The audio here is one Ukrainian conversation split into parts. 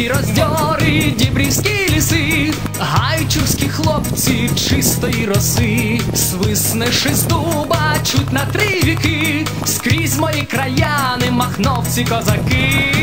і роздьори, дібрівські ліси, гайчурські хлопці чистої роси, свиснеш із дуба, чуть на три віки, скрізь мої краяни, махновці козаки.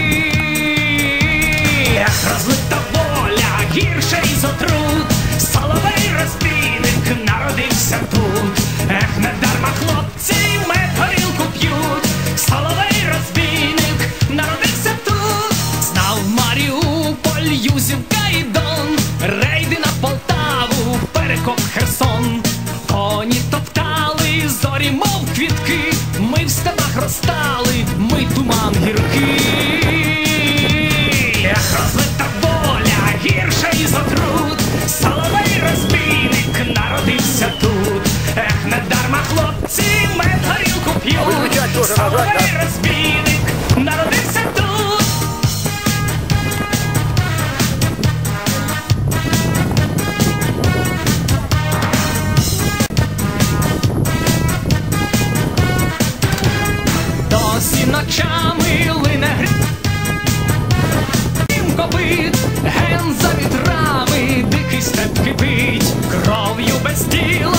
теж на розбійник народився тут. Досі ночами лине грі. Тім копит, ген за вітрами, дикий степ кипить, кров'ю без тіла.